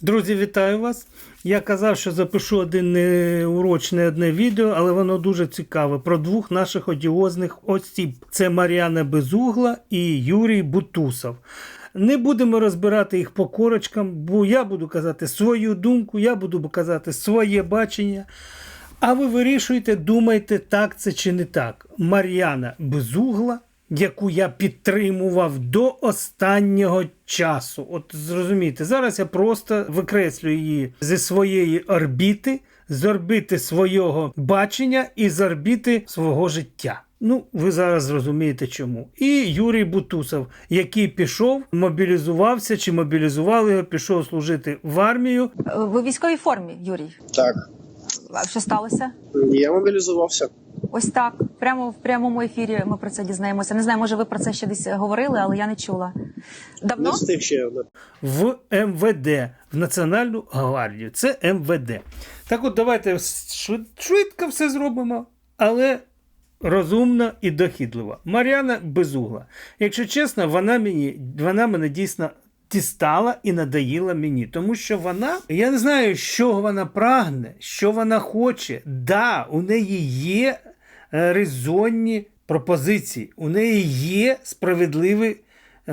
Друзі, вітаю вас. Я казав, що запишу один неурочне одне відео, але воно дуже цікаве про двох наших одіозних осіб: це Мар'яна Безугла і Юрій Бутусов. Не будемо розбирати їх по корочкам, бо я буду казати свою думку, я буду казати своє бачення. А ви вирішуєте, думаєте, так це чи не так. Мар'яна Безугла, яку я підтримував до останнього часу. От зрозумійте, зараз я просто викреслю її зі своєї орбіти, з орбіти свого бачення і з орбіти свого життя. Ну, ви зараз зрозумієте чому. І Юрій Бутусов, який пішов, мобілізувався чи мобілізували його, пішов служити в армію. Ви в військовій формі, Юрій. Так, А що сталося? я мобілізувався. Ось так. Прямо в прямому ефірі ми про це дізнаємося. Не знаю, може ви про це ще десь говорили, але я не чула. Не Давно? встиг ще. в МВД, в Національну гвардію. Це МВД. Так от давайте швидко все зробимо, але розумно і дохідливо. Мар'яна Безугла. Якщо чесно, вона мені вона мене дійсно. Дістала і надоїла мені, тому що вона, я не знаю, що вона прагне, що вона хоче. Да, у неї є е, резонні пропозиції, у неї є справедливі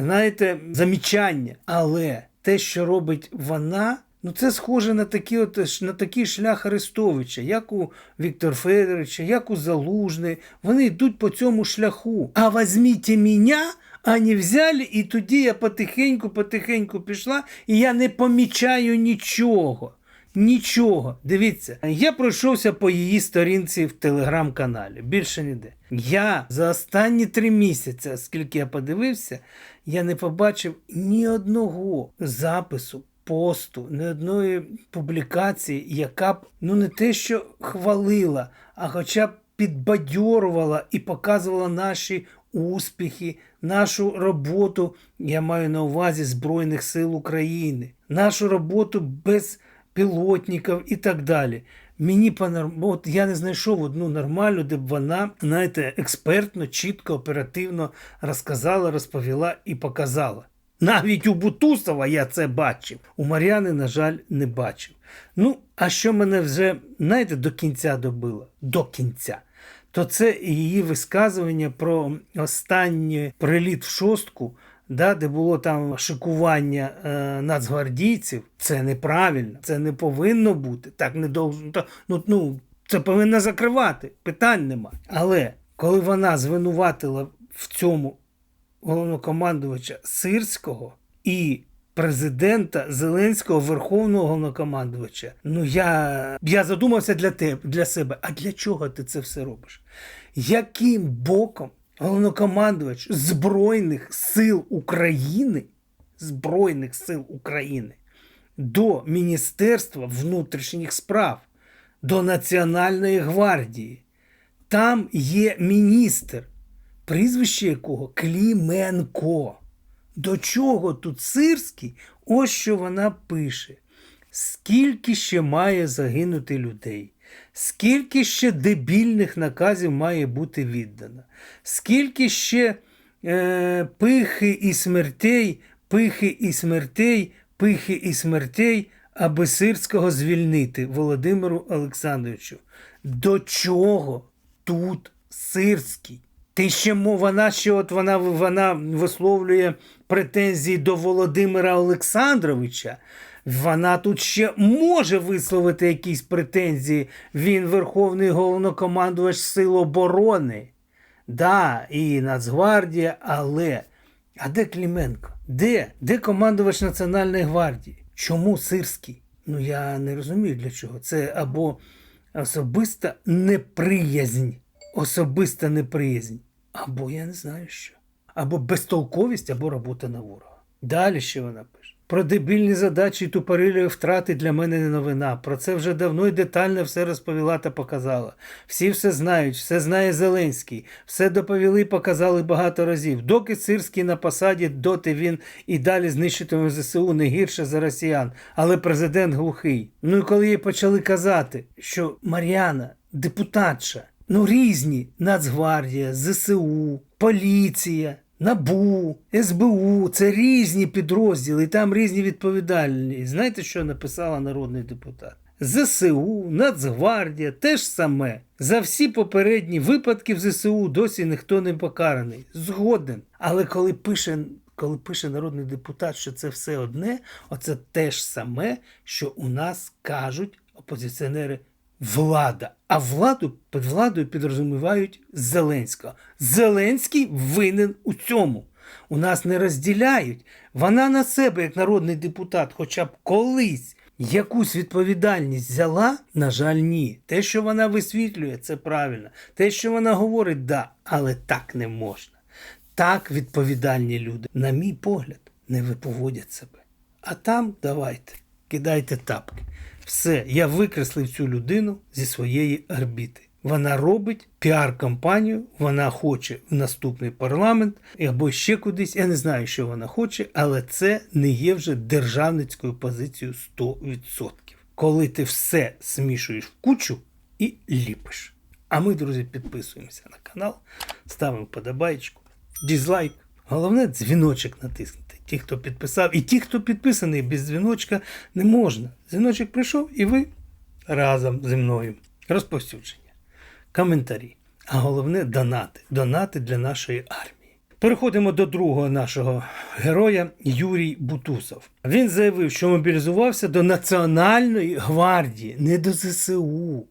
знаєте, замічання. Але те, що робить вона, ну це схоже на такий, от, на такий шлях Арестовича, як у Віктора Федоровича, як у Залужний. Вони йдуть по цьому шляху. А візьміть мене, а не взяли, і тоді я потихеньку, потихеньку пішла, і я не помічаю нічого. Нічого. Дивіться, я пройшовся по її сторінці в телеграм-каналі. Більше ніде. Я за останні три місяці, скільки я подивився, я не побачив ні одного запису, посту, ні одної публікації, яка б ну не те, що хвалила, а хоча б підбадьорувала і показувала наші успіхи, нашу роботу, я маю на увазі Збройних сил України, нашу роботу без пілотників і так далі. Мені понорм... От я не знайшов одну нормальну, де б вона, знаєте, експертно, чітко, оперативно розказала, розповіла і показала. Навіть у Бутусова я це бачив. У Мар'яни, на жаль, не бачив. Ну, а що мене вже, знаєте, до кінця добило? До кінця. То це її висказування про останній приліт в шостку, да, де було там шикування е, нацгвардійців. Це неправильно, це не повинно бути. Так не должно. та- Ну, ну, це повинно закривати. Питань нема. Але коли вона звинуватила в цьому головнокомандувача Сирського і президента Зеленського, верховного головнокомандувача. Ну я, я задумався для тебе, для себе. А для чого ти це все робиш? Яким боком головнокомандувач Збройних сил України, Збройних сил України до Міністерства внутрішніх справ, до Національної гвардії? Там є міністр, прізвище якого Кліменко. До чого тут Сирський? Ось що вона пише. Скільки ще має загинути людей? Скільки ще дебільних наказів має бути віддано? Скільки ще е, пихи і смертей, пихи і смертей, пихи і смертей, аби Сирського звільнити Володимиру Олександровичу? До чого тут Сирський? Ти ще вона ще от вона, вона висловлює претензії до Володимира Олександровича. Вона тут ще може висловити якісь претензії. Він верховний головнокомандувач Сил оборони. Да, і Нацгвардія, але. А де Кліменко? Де? Де командувач Національної гвардії? Чому Сирський? Ну я не розумію для чого. Це або особиста неприязнь, особиста неприязнь, або я не знаю що. Або безтолковість, або робота на ворога. Далі ще вона пише. Про дебільні задачі і тупорилі втрати для мене не новина. Про це вже давно і детально все розповіла та показала. Всі все знають, все знає Зеленський, все доповіли і показали багато разів. Доки Сирський на посаді, доти він і далі знищитиме ЗСУ не гірше за росіян. Але президент глухий. Ну і коли їй почали казати, що Мар'яна, депутатша, ну різні Нацгвардія, ЗСУ, поліція. НАБУ, СБУ це різні підрозділи, там різні відповідальні. Знаєте, що написала народний депутат? ЗСУ, Нацгвардія теж саме. За всі попередні випадки в ЗСУ досі ніхто не покараний. Згоден. Але коли пише, коли пише народний депутат, що це все одне, оце те ж саме, що у нас кажуть опозиціонери влада. А владу під владою підрозумівають Зеленського. Зеленський винен у цьому. У нас не розділяють. Вона на себе, як народний депутат, хоча б колись якусь відповідальність взяла, на жаль, ні. Те, що вона висвітлює, це правильно. Те, що вона говорить, да, але так не можна. Так відповідальні люди, на мій погляд, не виповодять себе. А там давайте, кидайте тапки. Все, я викреслив цю людину зі своєї орбіти. Вона робить піар-кампанію, вона хоче в наступний парламент або ще кудись. Я не знаю, що вона хоче, але це не є вже державницькою позицією 100%. Коли ти все смішуєш в кучу і ліпиш. А ми, друзі, підписуємося на канал, ставимо подобаєчку, дізлайк. Головне дзвіночок натиснути. Ті, хто підписав, і ті, хто підписаний без дзвіночка, не можна. Дзвіночок прийшов, і ви разом зі мною. Розповсюдження, коментарі. А головне донати. Донати для нашої армії. Переходимо до другого нашого героя Юрій Бутусов. Він заявив, що мобілізувався до Національної гвардії, не до ЗСУ,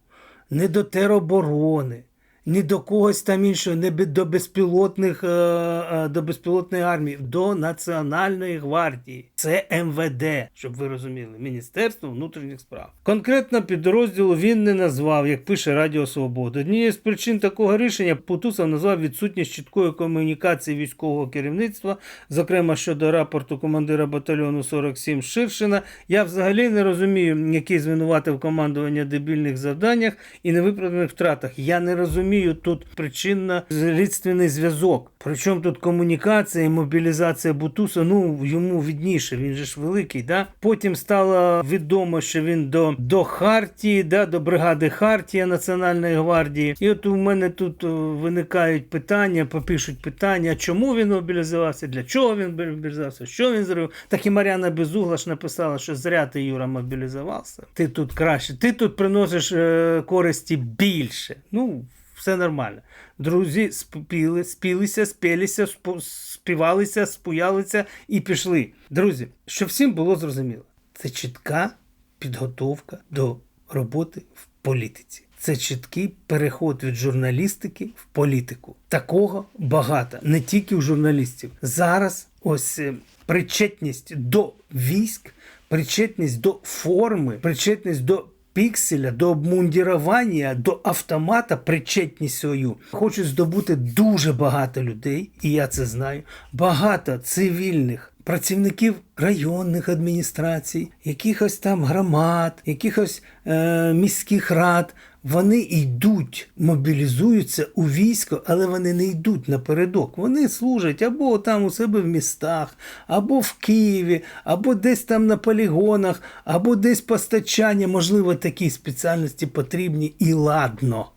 не до тероборони, не до когось там іншого, не до безпілотних е, е, до безпілотної армії, до Національної гвардії. Це МВД, щоб ви розуміли, Міністерство внутрішніх справ. Конкретно підрозділу він не назвав, як пише Радіо Свобода. Однією з причин такого рішення Путусов назвав відсутність чіткої комунікації військового керівництва, зокрема щодо рапорту командира батальйону 47 Ширшина. Я взагалі не розумію, який звинуватив командування дебільних завданнях і невиправданих втратах. Я не розумію тут причинно-слідственний зв'язок. Причому тут комунікація мобілізація Бутуса, ну йому відніше, він же ж великий. Да? Потім стало відомо, що він до, до Хартії, да, до бригади Хартія Національної гвардії. І от у мене тут виникають питання, попишуть питання, чому він мобілізувався, для чого він мобілізувався, що він зробив. Так і Мар'яна Безугла ж написала, що зря ти, Юра, мобілізувався. Ти тут краще, ти тут приносиш е, користі більше. Ну, все нормально. Друзі спіли, спілися, спілися, співалися, спуялися і пішли. Друзі, щоб всім було зрозуміло, це чітка підготовка до роботи в політиці. Це чіткий переход від журналістики в політику. Такого багато, не тільки у журналістів. Зараз ось е, причетність до військ, причетність до форми, причетність до пікселя, до обмундірування, до автомата причетність свою. Хочуть здобути дуже багато людей, і я це знаю. Багато цивільних працівників районних адміністрацій, якихось там громад, якихось е, міських рад. Вони йдуть, мобілізуються у військо, але вони не йдуть напередок. Вони служать або там у себе в містах, або в Києві, або десь там на полігонах, або десь постачання, можливо, такі спеціальності потрібні і ладно.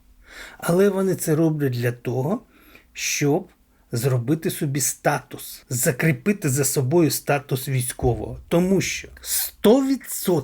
Але вони це роблять для того, щоб зробити собі статус, закріпити за собою статус військового. Тому що 100%,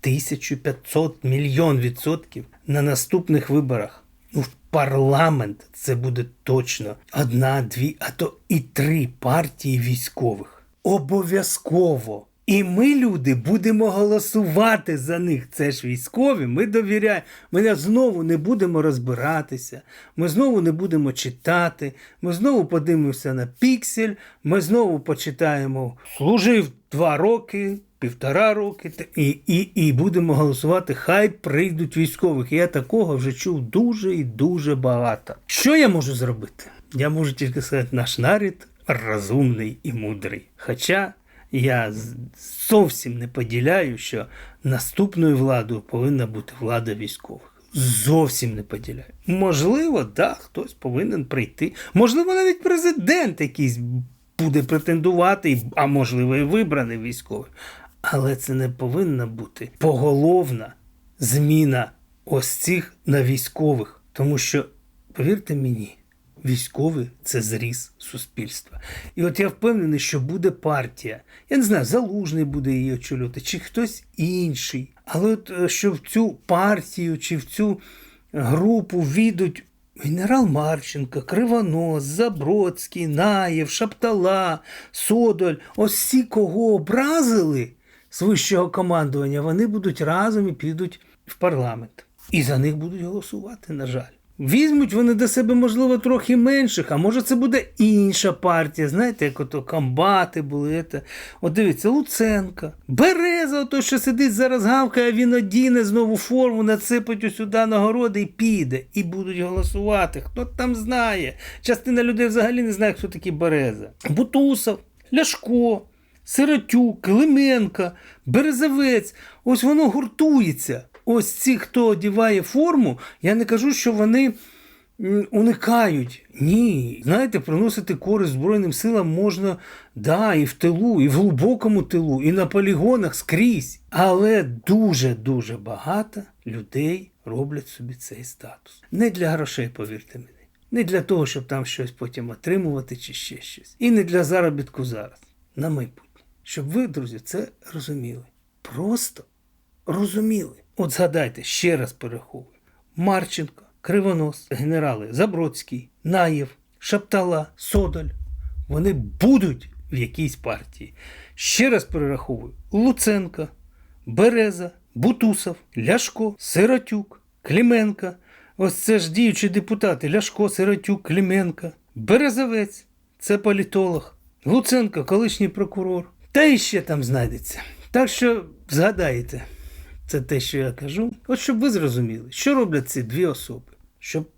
1500 мільйон відсотків на наступних виборах ну, в парламент це буде точно одна, дві, а то і три партії військових. Обов'язково. І ми, люди, будемо голосувати за них. Це ж військові. Ми довіряємо. Ми знову не будемо розбиратися. Ми знову не будемо читати. Ми знову подивимося на піксель. Ми знову почитаємо. Служив два роки, півтора роки, і, і, і будемо голосувати. Хай прийдуть військових. Я такого вже чув дуже і дуже багато. Що я можу зробити? Я можу тільки сказати, наш нарід розумний і мудрий. Хоча я зовсім не поділяю, що наступною владою повинна бути влада військових. Зовсім не поділяю. Можливо, да, хтось повинен прийти. Можливо, навіть президент якийсь буде претендувати, а можливо, і вибраний військовий. Але це не повинна бути поголовна зміна ось цих на військових. Тому що, повірте мені, військовий це зріз суспільства. І от я впевнений, що буде партія. Я не знаю, залужний буде її очолювати, чи хтось інший. Але от е, що в цю партію чи в цю групу війдуть генерал Марченко, Кривонос, Забродський, Наєв, Шаптала, Содоль, ось всі, кого образили з вищого командування, вони будуть разом і підуть в парламент. І за них будуть голосувати, на жаль. Візьмуть вони до себе, можливо, трохи менших, а може це буде інша партія. Знаєте, як ото комбати були. Це. От дивіться, Луценка, Береза, ото, що сидить зараз гавкає, він одіне знову форму, нацепить усюди нагороди і піде. І будуть голосувати. Хто там знає? Частина людей взагалі не знає, хто такий Береза. Бутусов, Ляшко. Сиротюк, Клименко, Березовець. Ось воно гуртується. Ось ці, хто одіває форму, я не кажу, що вони уникають. Ні. Знаєте, приносити користь Збройним силам можна да, і в тилу, і в глибокому тилу, і на полігонах скрізь. Але дуже-дуже багато людей роблять собі цей статус. Не для грошей, повірте мені. Не для того, щоб там щось потім отримувати чи ще щось. І не для заробітку зараз. На майбутнє. Щоб ви, друзі, це розуміли. Просто розуміли. От згадайте, ще раз переховую. Марченко, Кривонос, генерали Забродський, Наєв, Шаптала, Содоль. Вони будуть в якійсь партії. Ще раз перераховую: Луценко, Береза, Бутусов, Ляшко, Сиротюк, Клименко. Ось це ж діючі депутати Ляшко, Сиротюк, Клименко, Березовець, це політолог, Луценко, колишній прокурор. Та іще там знайдеться. Так що згадаєте, це те, що я кажу. От щоб ви зрозуміли, що роблять ці дві особи, щоб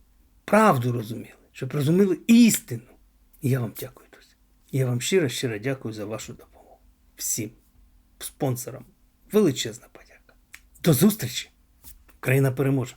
правду розуміли, щоб розуміли істину. Я вам дякую, друзі. Я вам щиро, щиро дякую за вашу допомогу. Всім спонсорам величезна подяка. До зустрічі! Україна переможе!